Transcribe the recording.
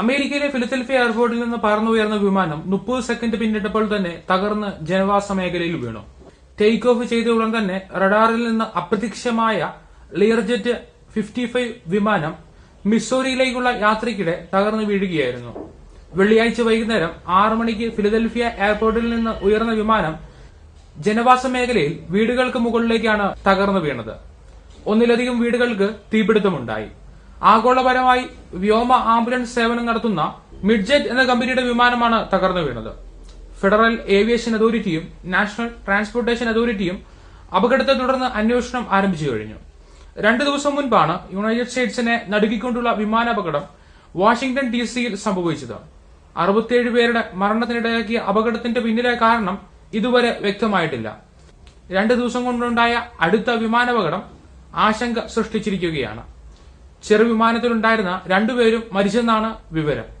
അമേരിക്കയിലെ ഫിലദൽഫിയ എയർപോർട്ടിൽ നിന്ന് പറന്നുയർന്ന വിമാനം മുപ്പത് സെക്കൻഡ് പിന്നിട്ടപ്പോൾ തന്നെ തകർന്ന് ജനവാസ മേഖലയിൽ വീണു. ടേക്ക് ഓഫ് ചെയ്ത ഉടൻ തന്നെ റഡാറിൽ നിന്ന് അപ്രത്യക്ഷമായ ലിയർജെറ്റ് ഫിഫ്റ്റി ഫൈവ് വിമാനം മിസോറിയിലേക്കുള്ള യാത്രയ്ക്കിടെ തകർന്നു വീഴുകയായിരുന്നു. വെള്ളിയാഴ്ച വൈകുന്നേരം ആറു മണിക്ക് ഫിലദൽഫിയ എയർപോർട്ടിൽ നിന്ന് ഉയർന്ന വിമാനം ജനവാസ മേഖലയിൽ വീടുകൾക്ക് മുകളിലേക്കാണ് തകർന്നു വീണത്. ഒന്നിലധികം വീടുകൾക്ക് തീപിടുത്തമുണ്ടായി. ആഗോളപരമായി വ്യോമ ആംബുലൻസ് സേവനം നടത്തുന്ന മിഡ്ജെറ്റ് എന്ന കമ്പനിയുടെ വിമാനമാണ് തകർന്നു വീണത്. ഫെഡറൽ ഏവിയേഷൻ അതോറിറ്റിയും നാഷണൽ ട്രാൻസ്പോർട്ടേഷൻ അതോറിറ്റിയും അപകടത്തെ തുടർന്ന് അന്വേഷണം ആരംഭിച്ചു കഴിഞ്ഞു. രണ്ടു ദിവസം മുൻപാണ് യുണൈറ്റഡ് സ്റ്റേറ്റ്സിനെ നടുക്കിക്കൊണ്ടുള്ള വിമാനാപകടം വാഷിംഗ്ടൺ ഡി സിയിൽ സംഭവിച്ചത്. അറുപത്തിയേഴ് പേരുടെ മരണത്തിനിടയാക്കിയ അപകടത്തിന്റെ പിന്നിലെ കാരണം ഇതുവരെ വ്യക്തമായിട്ടില്ല. രണ്ടു ദിവസം കൊണ്ടുണ്ടായ അടുത്ത വിമാനാപകടം ആശങ്ക സൃഷ്ടിച്ചിരിക്കുകയാണ്. ചെറു വിമാനത്തിലുണ്ടായിരുന്ന രണ്ടുപേരും മരിച്ചെന്നാണ് വിവരം.